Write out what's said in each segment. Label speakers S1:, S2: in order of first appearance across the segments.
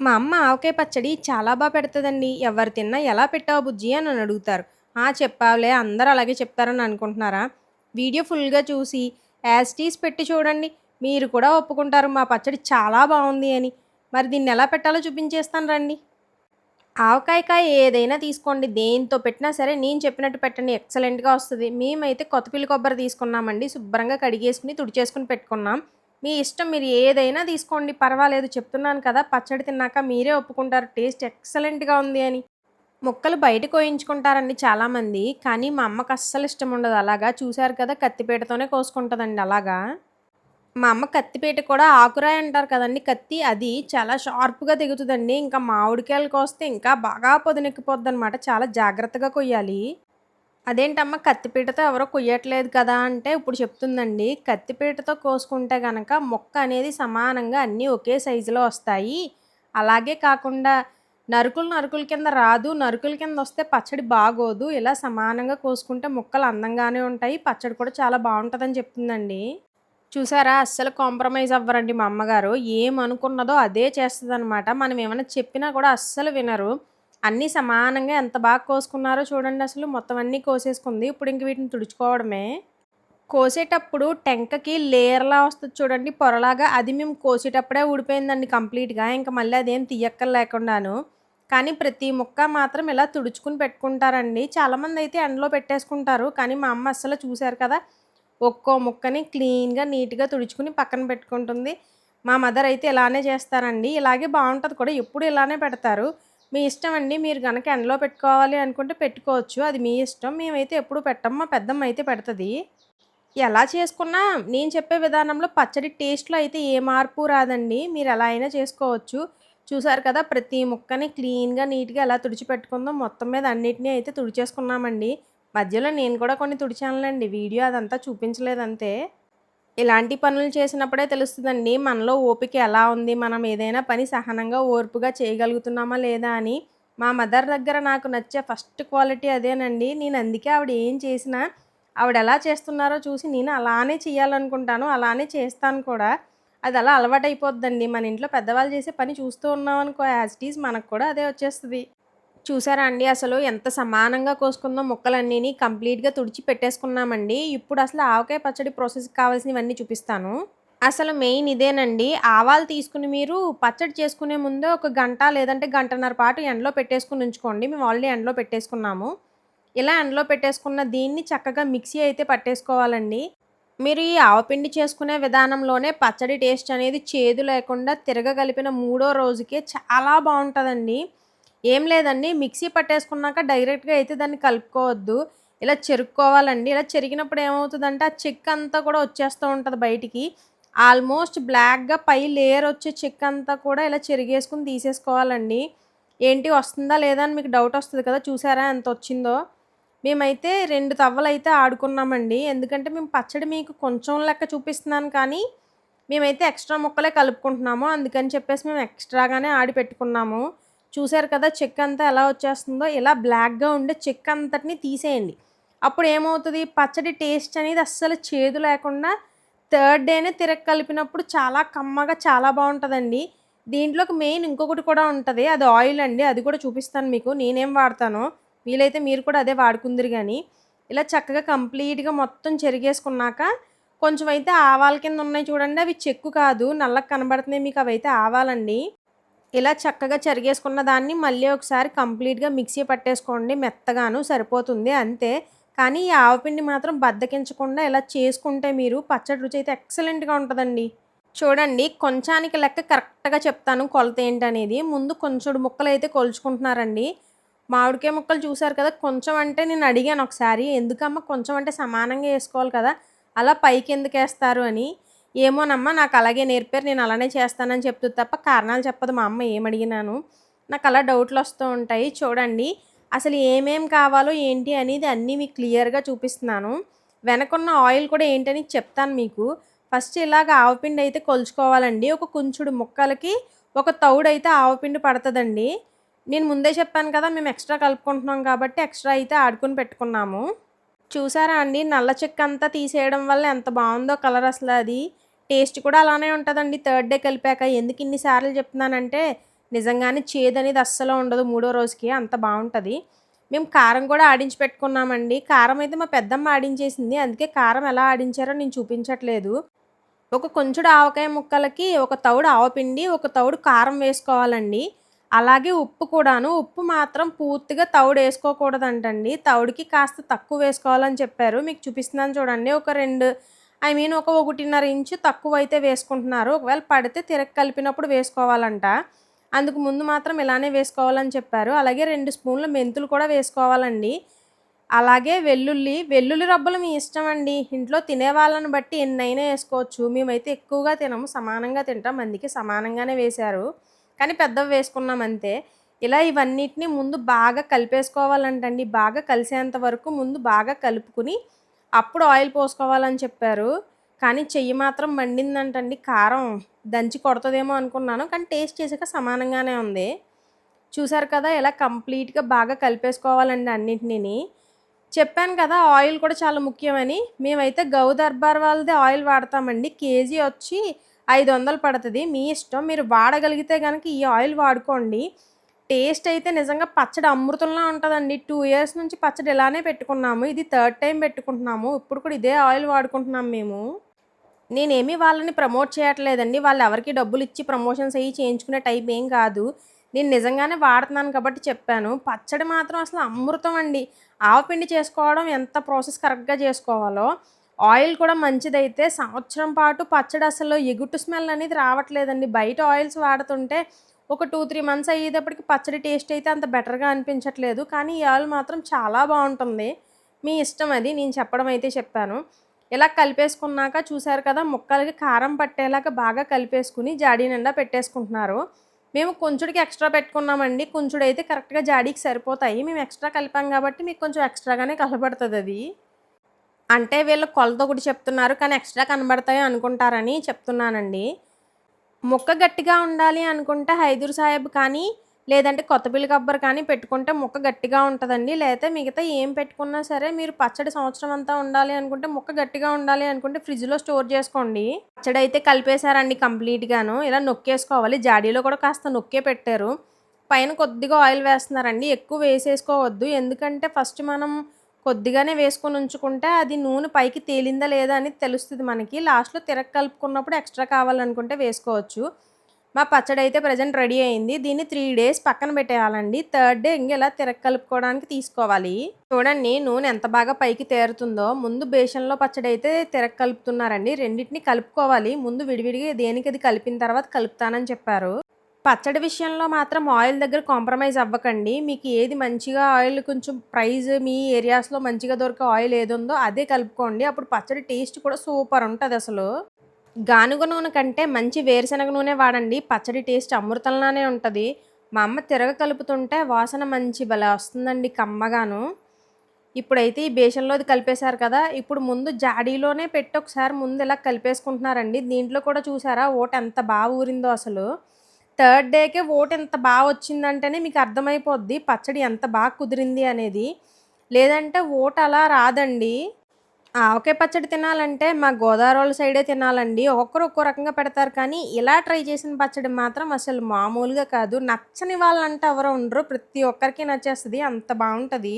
S1: మా అమ్మ ఆవకాయ పచ్చడి చాలా బాగా పెడుతుందండి ఎవరు తిన్నా ఎలా పెట్టావు బుజ్జి అని నన్ను అడుగుతారు. ఆ! చెప్పావులే అందరూ అలాగే చెప్తారని అనుకుంటున్నారా? వీడియో ఫుల్‌గా చూసి యాస్టీస్ పెట్టి చూడండి. మీరు కూడా ఒప్పుకుంటారు మా పచ్చడి చాలా బాగుంది అని. మరి దీన్ని ఎలా పెట్టాలో చూపించేస్తాను రండి. ఆవకాయ కాయ ఏదైనా తీసుకోండి. దేనితో పెట్టినా సరే నేను చెప్పినట్టు పెట్టండి ఎక్సలెంట్‌గా వస్తుంది మేమైతే కొత్తపల్లి కొబ్బరి తీసుకున్నామండి. శుభ్రంగా కడిగేసుకొని, తుడిచేసుకొని పెట్టుకున్నాం. మీ ఇష్టం మీరు ఏదైనా తీసుకోండి పర్వాలేదు. చెప్తున్నాను కదా పచ్చడి తిన్నాక మీరే ఒప్పుకుంటారు టేస్ట్ ఎక్సలెంట్‌గా ఉంది అని. ముక్కలు బయట కోయించుకుంటారండి చాలామంది. కానీ మా అమ్మకి అస్సలు ఇష్టం ఉండదు అలాగా. చూశారు కదా కత్తిపీటతోనే కోసుకుంటుందండి అలాగా. మా అమ్మ కత్తిపీట కూడా ఆకురాయి అంటారు కదండి కత్తి అది చాలా షార్ప్‌గా దిగుతుందండి ఇంకా మామిడికాయలు కోస్తే ఇంకా బాగా పదునెక్కిపోద్దనమాట. చాలా జాగ్రత్తగా కొయ్యాలి. అదేంటమ్మా కత్తిపీటతో ఎవరు కొయ్యట్లేదు కదా! అంటే ఇప్పుడు చెప్తుందండి. కత్తిపీటతో కోసుకుంటే గనక మొక్క అనేది సమానంగా అన్నీ ఒకే సైజులో వస్తాయి. అలాగే కాకుండా నరుకులు నరుకుల కింద రాదు. నరుకుల కింద వస్తే పచ్చడి బాగోదు. ఇలా సమానంగా కోసుకుంటే ముక్కలు అందంగానే ఉంటాయి. పచ్చడి కూడా చాలా బాగుంటుందని చెప్తుందండి. చూసారా అస్సలు కాంప్రమైజ్ అవ్వరండి మా అమ్మగారు. ఏమనుకున్నదో అదే చేస్తదనమాట. మనం ఏమైనా చెప్పినా కూడా అస్సలు వినరు. అన్నీ సమానంగా ఎంత బాగా కోసుకున్నారో చూడండి అసలు. మొత్తం అన్నీ కోసేసుకుంది. ఇప్పుడు ఇంక వీటిని తుడుచుకోవడమే. కోసేటప్పుడు టెంకకి లేయర్‌లా వస్తుంది చూడండి పొరలాగా. అది మేము కోసేటప్పుడే ఊడిపోయిందండి కంప్లీట్‌గా. ఇంక మళ్ళీ అదేం తీయక్కర్లేకుండాను. కానీ ప్రతి ముక్క మాత్రం ఇలా తుడుచుకుని పెట్టుకుంటారండి. చాలామంది అయితే ఎండలో పెట్టేసుకుంటారు. కానీ మా అమ్మ అస్సలు చూశారు కదా! ఒక్కో ముక్కని క్లీన్‌గా, నీట్‌గా తుడుచుకుని పక్కన పెట్టుకుంటుంది. మా మదర్ అయితే ఇలానే చేస్తారండి. ఇలాగే బాగుంటుంది కూడా. ఎప్పుడు ఇలానే పెడతారు. మీ ఇష్టం అండి. మీరు గనక ఎండలో పెట్టుకోవాలి అనుకుంటే పెట్టుకోవచ్చు. అది మీ ఇష్టం. మేమైతే ఎప్పుడు పెట్టమ్మ పెద్దమ్మ అయితే పెడతది. ఎలా చేసుకున్నా నేను చెప్పే విధానంలో పచ్చడి టేస్ట్‌లో అయితే ఏ మార్పు రాదండి. మీరు ఎలా అయినా చేసుకోవచ్చు. చూసారు కదా! ప్రతి ముక్కని క్లీన్‌గా, నీట్‌గా ఎలా తుడిచిపెట్టుకుందో మొత్తం మీద అన్నిటిని అయితే తుడిచేసుకున్నామండి. మధ్యలో నేను కూడా కొన్ని తుడిచానులేండి. వీడియో అదంతా చూపించలేదంతే. ఇలాంటి పనులు చేసినప్పుడే తెలుస్తుందండి మనలో ఓపిక ఎలా ఉంది? మనం ఏదైనా పని సహనంగా, ఓర్పుగా చేయగలుగుతున్నామా లేదా అని. మా మదర్ దగ్గర నాకు నచ్చే ఫస్ట్ క్వాలిటీ అదేనండి. నేను అందుకే ఆవిడ ఏం చేసినా ఆవిడ ఎలా చేస్తున్నారో చూసి నేను అలానే చేయాలనుకుంటాను. అలానే చేస్తాను కూడా. అది అలా అలవాటైపోద్దండి. మన ఇంట్లో పెద్దవాళ్ళు చేసే పని చూస్తూ ఉన్నామనుకో యాజ్ ఇట్ ఈజ్ మనకు కూడా అదే వచ్చేస్తుంది చూసారా అండి అసలు ఎంత సమానంగా కోసుకుందో ముక్కలన్నీని కంప్లీట్‌గా తుడిచి పెట్టేసుకున్నామండి. ఇప్పుడు అసలు ఆవకాయ పచ్చడి ప్రాసెస్ కావాల్సినవన్నీ చూపిస్తాను. అసలు మెయిన్ ఇదేనండి. ఆవాలు తీసుకుని మీరు పచ్చడి చేసుకునే ముందే ఒక గంట లేదంటే గంటన్నర పాటు ఎండలో పెట్టేసుకుని ఉంచుకోండి. మేము ఆల్రెడీ ఎండలో పెట్టేసుకున్నాము. ఇలా ఎండలో పెట్టేసుకున్న దీన్ని చక్కగా మిక్సీ అయితే పట్టేసుకోవాలండి. మీరు ఈ ఆవపిండి చేసుకునే విధానంలోనే పచ్చడి టేస్ట్ అనేది చేదు లేకుండా తిరగగలిపిన మూడో రోజుకే చాలా బాగుంటుందండి ఏం లేదండి మిక్సీ పట్టేసుకున్నాక డైరెక్ట్‌గా అయితే దాన్ని కలుపుకోవద్దు. ఇలా చెరుక్కోవాలండి. ఇలా చెరిగినప్పుడు ఏమవుతుందంటే ఆ చెక్ అంతా కూడా వచ్చేస్తూ ఉంటుంది బయటికి. ఆల్మోస్ట్ బ్లాక్‌గా పై లేయర్ వచ్చే చెక్ అంతా కూడా ఇలా చెరిగేసుకొని తీసేసుకోవాలండి. ఏంటి వస్తుందా లేదా అని మీకు డౌట్ వస్తుంది కదా! చూసారా ఎంత వచ్చిందో మేమైతే రెండు తవ్వలైతే ఆడుకున్నామండి. ఎందుకంటే మేము పచ్చడి మీకు కొంచెం లెక్క చూపిస్తున్నాను కానీ, మేమైతే ఎక్స్‌ట్రా ముక్కలే కలుపుకుంటున్నాము. అందుకని చెప్పేసి మేము ఎక్స్‌ట్రాగానే ఆడి పెట్టుకున్నాము. చూసారు కదా చెక్కంతా ఎలా వచ్చేస్తుందో? ఇలా బ్లాక్‌గా ఉండే చెక్కంతటిని తీసేయండి. అప్పుడు ఏమవుతుంది పచ్చడి టేస్ట్ అనేది అస్సలు చేదు లేకుండా థర్డ్ డేనే తిరగ కలిపినప్పుడు చాలా కమ్మగా చాలా బాగుంటుందండి దీంట్లోకి మెయిన్ ఇంకొకటి కూడా ఉంటుంది అది ఆయిల్ అండి. అది కూడా చూపిస్తాను మీకు. నేనేం వాడతానో. వీలైతే మీరు కూడా అదే వాడుకుందిరు కానీ ఇలా చక్కగా కంప్లీట్‌గా మొత్తం చెరిగేసుకున్నాక కొంచెం అయితే ఆవాల కింద ఉన్నాయి చూడండి అవి చెక్కు కాదు. నల్లగా కనబడుతున్నాయి మీకు అవి అయితే ఆవాలండి. ఇలా చక్కగా చెరిగేసుకున్న దాన్ని మళ్ళీ ఒకసారి కంప్లీట్‌గా మిక్సీ పట్టేసుకోండి మెత్తగాను సరిపోతుంది అంతే. కానీ ఈ ఆవపిండి మాత్రం బద్దకించకుండా ఇలా చేసుకుంటే మీరు పచ్చడి రుచి అయితే ఎక్సలెంట్‌గా ఉంటుందండి చూడండి కొంచానికి లెక్క కరెక్ట్‌గా చెప్తాను కొలత ఏంటనేది. ముందు కొంచెడు అయితే కొలుచుకుంటున్నారండి. మామిడికాయ ముక్కలు చూసారు కదా! కొంచెం అంటే నేను అడిగాను ఒకసారి. ఎందుకమ్మా కొంచెం అంటే సమానంగా వేసుకోవాలి కదా! అలా పైకి ఎందుకేస్తారు అని. ఏమోనమ్మా నాకు అలాగే నేర్పారు. నేను అలానే చేస్తానని చెప్తుంది తప్ప కారణాలు చెప్పదు మా అమ్మ ఏమడిగినాను. నాకు అలా డౌట్‌లు వస్తూ ఉంటాయి. చూడండి అసలు ఏమేం కావాలో ఏంటి అనేది అన్నీ మీకు క్లియర్‌గా చూపిస్తున్నాను. వెనకున్న ఆయిల్ కూడా ఏంటని చెప్తాను మీకు. ఫస్ట్ ఇలాగ ఆవపిండి అయితే కొలుచుకోవాలండి. ఒక కుంచుడు ముక్కలకి ఒక తౌడైతే ఆవపిండి పడుతుందండి నేను ముందే చెప్పాను కదా! మేము ఎక్స్‌ట్రా కలుపుకుంటున్నాం కాబట్టి ఎక్స్‌ట్రా అయితే ఆడుకొని పెట్టుకున్నాము. చూసారా అండి? నల్ల చెక్కంతా తీసేయడం వల్ల ఎంత బాగుందో కలర్ అసలు అది. టేస్ట్ కూడా అలానే ఉంటుందండి. థర్డ్ డే కలిపాక. ఎందుకు ఇన్ని సార్లు చెప్తున్నానంటే నిజంగానే చేదనేది అస్సలు ఉండదు మూడో రోజుకి. అంత బాగుంటుంది. మేము కారం కూడా ఆడించి పెట్టుకున్నామండి. కారం అయితే మా పెద్దమ్మ ఆడించేసింది. అందుకే కారం ఎలా ఆడించారో నేను చూపించట్లేదు. ఒక కొంచెడు ఆవకాయ ముక్కలకి ఒక తౌడు ఆవపిండి ఒక తౌడు కారం వేసుకోవాలండి. అలాగే ఉప్పు కూడాను. ఉప్పు మాత్రం పూర్తిగా తౌడు వేసుకోకూడదంటండి. తౌడుకి కాస్త తక్కువ వేసుకోవాలని చెప్పారు. మీకు చూపిస్తున్నాను చూడండి. ఒక రెండు ఐ మీన్ ఒక ఒకటిన్నర ఇంచు తక్కువ అయితే వేసుకుంటున్నారు. ఒకవేళ పడితే తిరగ కలిపినప్పుడు వేసుకోవాలంట. అందుకు ముందు మాత్రం ఇలానే వేసుకోవాలని చెప్పారు. అలాగే రెండు స్పూన్ల మెంతులు కూడా వేసుకోవాలండి. అలాగే వెల్లుల్లి వెల్లుల్లి రబ్బలు మీ ఇష్టం అండి ఇంట్లో తినే వాళ్ళని బట్టి ఎన్నైనా వేసుకోవచ్చు. మేమైతే ఎక్కువగా తినము. సమానంగా తింటాం. అందుకే సమానంగానే వేశారు. కానీ పెద్దవి వేసుకున్నాం అంతే ఇలా ఇవన్నిటిని ముందు బాగా కలిపేసుకోవాలంటండి. బాగా కలిసేంత వరకు ముందు బాగా కలుపుకుని అప్పుడు ఆయిల్ పోసుకోవాలని చెప్పారు. కానీ చెయ్యి మాత్రం మండిందంటండి. కారం దంచి కొడుతుందేమో అనుకున్నాను. కానీ టేస్ట్ చేసాక సమానంగానే ఉంది. చూసారు కదా ఇలా కంప్లీట్గా బాగా కలిపేసుకోవాలండి అన్నిటినీ చెప్పాను కదా ఆయిల్ కూడా చాలా ముఖ్యమని. మేమైతే గౌ దర్బార్ వాళ్ళది ఆయిల్ వాడతామండి. కేజీ వచ్చి ఐదు వందలు పడుతుంది. మీ ఇష్టం. మీరు వాడగలిగితే కనుక ఈ ఆయిల్ వాడుకోండి. టేస్ట్ అయితే నిజంగా పచ్చడి అమృతంలా ఉంటుందండి. టూ ఇయర్స్ నుంచి పచ్చడి ఇలానే పెట్టుకున్నాము. ఇది థర్డ్ టైం పెట్టుకుంటున్నాము. ఇప్పుడు కూడా ఇదే ఆయిల్ వాడుకుంటున్నాం మేము. నేనేమి వాళ్ళని ప్రమోట్ చేయట్లేదండి. వాళ్ళు ఎవరికి డబ్బులు ఇచ్చి ప్రమోషన్స్ అయ్యి చేయించుకునే టైప్ ఏం కాదు. నేను నిజంగానే వాడుతున్నాను కాబట్టి చెప్పాను. పచ్చడి మాత్రం అసలు అమృతం అండి. ఆవపిండి చేసుకోవడం ఎంత ప్రాసెస్ కరెక్ట్గా చేసుకోవాలో. ఆయిల్ కూడా మంచిదైతే సంవత్సరం పాటు పచ్చడి అసలు ఎగుటు స్మెల్ అనేది రావట్లేదండి. బయట ఆయిల్స్ వాడుతుంటే ఒక టూ త్రీ మంత్స్ అయ్యేటప్పటికి పచ్చడి టేస్ట్ అయితే అంత బెటర్గా అనిపించట్లేదు. కానీ ఈ ఆయిల్ మాత్రం చాలా బాగుంటుంది. మీ ఇష్టం అది. నేను చెప్పడం అయితే చెప్పాను. ఇలా కలిపేసుకున్నాక చూశారు కదా ముక్కలకి కారం పట్టేలాగా బాగా కలిపేసుకుని జాడీ నిండా పెట్టేసుకుంటున్నారు. మేము కొంచెడికి ఎక్స్ట్రా పెట్టుకున్నామండి. కొంచెడు అయితే కరెక్ట్గా జాడీకి సరిపోతాయి. మేము ఎక్స్ట్రా కలిపాం కాబట్టి మీకు కొంచెం ఎక్స్ట్రాగానే కలపడుతుంది అది. అంటే వీళ్ళు కొలత ఒకటి చెప్తున్నారు కానీ ఎక్స్ట్రా కనబడతాయి అనుకుంటారని చెప్తున్నానండి. ముక్క గట్టిగా ఉండాలి అనుకుంటే హైదూర్ సాహెబ్ కానీ లేదంటే కొత్తపల్లి కొబ్బరి కానీ పెట్టుకుంటే ముక్క గట్టిగా ఉంటుందండి. లేకపోతే మిగతా ఏం పెట్టుకున్నా సరే మీరు పచ్చడి సంవత్సరం అంతా ఉండాలి అనుకుంటే ముక్క గట్టిగా ఉండాలి అనుకుంటే ఫ్రిడ్జ్లో స్టోర్ చేసుకోండి. పచ్చడి అయితే కలిపేశారండి కంప్లీట్గాను. ఇలా నొక్కేసుకోవాలి. జాడీలో కూడా కాస్త నొక్కే పెట్టారు. పైన కొద్దిగా ఆయిల్ వేస్తున్నారండి. ఎక్కువ వేసేసుకోవద్దు. ఎందుకంటే ఫస్ట్ మనం కొద్దిగానే వేసుకొని ఉంచుకుంటే అది నూనె పైకి తేలిందా లేదా అని తెలుస్తుంది మనకి. లాస్ట్లో తిరగ కలుపుకున్నప్పుడు ఎక్స్ట్రా కావాలనుకుంటే వేసుకోవచ్చు. మా పచ్చడి అయితే ప్రజెంట్ రెడీ అయింది. దీన్ని త్రీ డేస్ పక్కన పెట్టేయాలండి. థర్డ్ డే ఇంక ఇలా తిరగ కలుపుకోవడానికి తీసుకోవాలి. చూడండి నూనె ఎంత బాగా పైకి తేరుతుందో. ముందు బేషన్లో పచ్చడి అయితే తిరగ కలుపుతున్నారండి. రెండింటిని కలుపుకోవాలి. ముందు విడివిడిగా దేనికి అది కలిపిన తర్వాత కలుపుతానని చెప్పారు. పచ్చడి విషయంలో మాత్రం ఆయిల్ దగ్గర కాంప్రమైజ్ అవ్వకండి. మీకు ఏది మంచిగా ఆయిల్ కొంచెం ప్రైజ్ మీ ఏరియాస్లో మంచిగా దొరికే ఆయిల్ ఏది ఉందో అదే కలుపుకోండి. అప్పుడు పచ్చడి టేస్ట్ కూడా సూపర్ ఉంటుంది అసలు. గానుగ నూనె కంటే మంచి వేరుశనగ నూనె వాడండి. పచ్చడి టేస్ట్ అమృతంలానే ఉంటుంది. మా అమ్మ తిరగ కలుపుతుంటే వాసన మంచి భలే వస్తుందండి కమ్మగాను. ఇప్పుడైతే ఈ బేషన్లోది కలిపేశారు కదా ఇప్పుడు ముందు జాడీలోనే పెట్టి ఒకసారి ముందు ఇలా కలిపేసుకుంటున్నారండి. దీంట్లో కూడా చూసారా ఓట ఎంత బాగా ఊరిందో అసలు. థర్డ్ డేకే ఓట్ ఎంత బాగా వచ్చిందంటేనే మీకు అర్థమైపోద్ది పచ్చడి ఎంత బాగా కుదిరింది అనేది. లేదంటే ఓట్ అలా రాదండి. ఆవకాయ పచ్చడి తినాలంటే మా గోదావరి సైడే తినాలండి. ఒక్కొక్కరు ఒక్కో రకంగా పెడతారు కానీ ఇలా ట్రై చేసిన పచ్చడి మాత్రం అసలు మామూలుగా కాదు. నచ్చని వాళ్ళంటే ఎవరు ఉండరు. ప్రతి ఒక్కరికి నచ్చేస్తుంది. అంత బాగుంటుంది.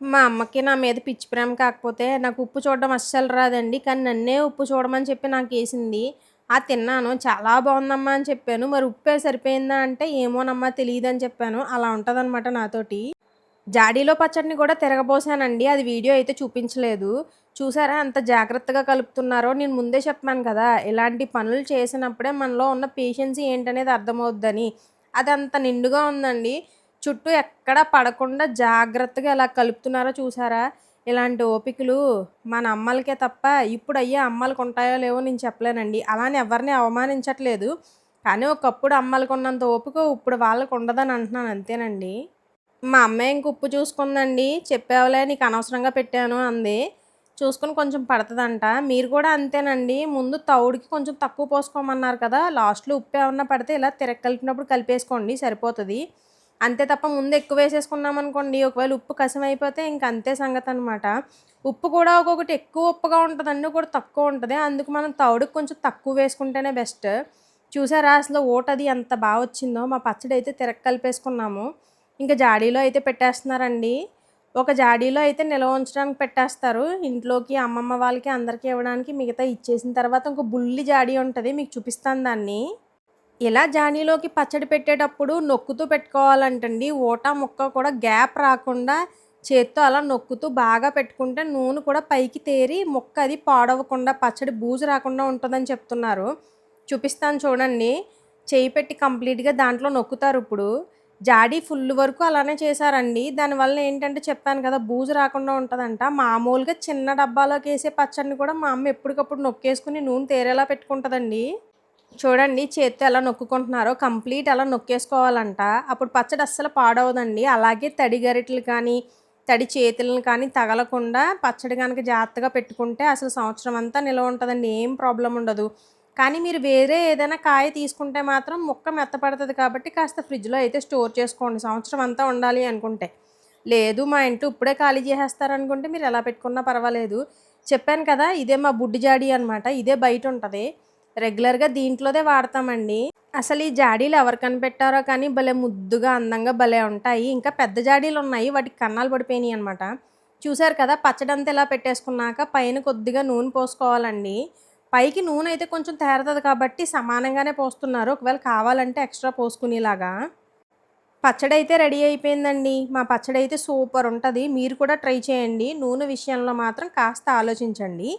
S1: మా అమ్మకి నా మీద పిచ్చి ప్రేమ కాకపోతే నాకు ఉప్పు చూడడం అస్సలు రాదండి. కానీ నన్నే ఉప్పు చూడమని చెప్పి నాకు వేసింది. ఆ తిన్నాను చాలా బాగుందమ్మా అని చెప్పాను. మరి ఉప్పే సరిపోయిందా? అంటే ఏమోనమ్మా తెలియదని చెప్పాను. అలా ఉంటుందన్నమాట నాతోటి. జాడీలో పచ్చడిని కూడా తిరగబోసానండి. అది వీడియో అయితే చూపించలేదు. చూసారా అంత జాగ్రత్తగా కలుపుతున్నారో? నేను ముందే చెప్పాను కదా ఇలాంటి పనులు చేసినప్పుడే మనలో ఉన్న పేషెన్స్ ఏంటనేది అర్థమవుద్దని. అది అంత నిండుగా ఉందండి. చుట్టూ ఎక్కడ పడకుండా జాగ్రత్తగా ఎలా కలుపుతున్నారో చూసారా? ఇలాంటి ఓపికలు మన అమ్మలకే తప్ప ఇప్పుడు అయ్యే అమ్మలకు ఉంటాయో లేవో నేను చెప్పలేనండి. అలానే ఎవరిని అవమానించట్లేదు. కానీ ఒకప్పుడు అమ్మలకు ఉన్నంత ఓపిక ఇప్పుడు వాళ్ళకు ఉండదని అంటున్నాను అంతేనండి. మా అమ్మాయి ఇంక ఉప్పు చూసుకుందండి. చెప్పావులే నీకు అనవసరంగా పెట్టాను అంది. చూసుకుని కొంచెం పడుతుందంట. మీరు కూడా అంతేనండి. ముందు తౌడికి కొంచెం తక్కువ పోసుకోమన్నారు కదా. లాస్ట్లో ఉప్పు ఏమన్నా పడితే ఇలా తిరగ కలిపినప్పుడు కలిపేసుకోండి సరిపోతుంది. అంతే తప్ప ముందు ఎక్కువ వేసేసుకున్నాం అనుకోండి ఒకవేళ ఉప్పు కసం అయిపోతే ఇంక అంతే సంగతి అనమాట ఉప్పు కూడా ఒక్కొక్కటి ఎక్కువ ఉప్పుగా ఉంటుంది అన్నీ కూడా తక్కువ ఉంటుంది. అందుకు మనం తౌడుకు కొంచెం తక్కువ వేసుకుంటేనే బెస్ట్. చూసారా అసలు ఓటది ఎంత బాగా వచ్చిందో? మా పచ్చడి అయితే తిరగ కలిపేసుకున్నాము. ఇంకా జాడీలో అయితే పెట్టేస్తున్నారండి. ఒక జాడీలో అయితే నిల్వ ఉంచడానికి పెట్టేస్తారు. ఇంట్లోకి అమ్మమ్మ వాళ్ళకి అందరికీ ఇవ్వడానికి మిగతా ఇచ్చేసిన తర్వాత ఇంకో బుల్లి జాడీ ఉంటుంది మీకు చూపిస్తాను దాన్ని. ఇలా జానీలోకి పచ్చడి పెట్టేటప్పుడు నొక్కుతూ పెట్టుకోవాలంటండి. ఓట ముక్క కూడా గ్యాప్ రాకుండా చేత్తో అలా నొక్కుతూ బాగా పెట్టుకుంటే నూనె కూడా పైకి తేరి ముక్క అది పాడవకుండా పచ్చడి బూజు రాకుండా ఉంటుందని చెప్తున్నారు. చూపిస్తాను చూడండి. చేయి పెట్టి కంప్లీట్గా దాంట్లో నొక్కుతారు ఇప్పుడు. జాడీ ఫుల్ వరకు అలానే చేశారండి. దానివల్ల ఏంటంటే చెప్పాను కదా బూజు రాకుండా ఉంటుందంట. మామూలుగా చిన్న డబ్బాలోకి వేసే పచ్చడిని కూడా మా అమ్మ ఎప్పటికప్పుడు నొక్కేసుకుని నూనె తేరేలా పెట్టుకుంటుందండి. చూడండి చేత్తో ఎలా నొక్కుంటున్నారో కంప్లీట్ అలా నొక్కేసుకోవాలంట. అప్పుడు పచ్చడి అస్సలు పాడవదండి. అలాగే తడి గరిటెలు కానీ తడి చేతులను కానీ తగలకుండా పచ్చడి కనుక జాగ్రత్తగా పెట్టుకుంటే అసలు సంవత్సరం అంతా నిల్వ ఉంటుందండి. ఏం ప్రాబ్లం ఉండదు. కానీ మీరు వేరే ఏదైనా కాయ తీసుకుంటే మాత్రం ముక్క మెత్తపడుతుంది కాబట్టి కాస్త ఫ్రిడ్జ్లో అయితే స్టోర్ చేసుకోండి. సంవత్సరం అంతా ఉండాలి అనుకుంటే. లేదు మా ఇంట్లో ఇప్పుడే ఖాళీ చేసేస్తారనుకుంటే మీరు ఎలా పెట్టుకున్నా పర్వాలేదు. చెప్పాను కదా ఇదే మా బుడ్డి జాడి అనమాట ఇదే బయట ఉంటుంది. రెగ్యులర్గా దీంట్లోదే వాడతామండి. అసలు ఈ జాడీలు ఎవరు కనిపెట్టారో కానీ భలే ముద్దుగా అందంగా భలే ఉంటాయి. ఇంకా పెద్ద జాడీలు ఉన్నాయి. వాటికి కన్నాలు పడిపోయినాయి అనమాట చూసారు కదా పచ్చడంతా ఇలా పెట్టేసుకున్నాక పైన కొద్దిగా నూనె పోసుకోవాలండి. పైకి నూనె అయితే కొంచెం తేరుతుంది కాబట్టి సమానంగానే పోస్తున్నారు. ఒకవేళ కావాలంటే ఎక్స్ట్రా పోసుకునేలాగా. పచ్చడి అయితే రెడీ అయిపోయిందండి. మా పచ్చడి అయితే సూపర్ ఉంటుంది. మీరు కూడా ట్రై చేయండి. నూనె విషయంలో మాత్రం కాస్త ఆలోచించండి.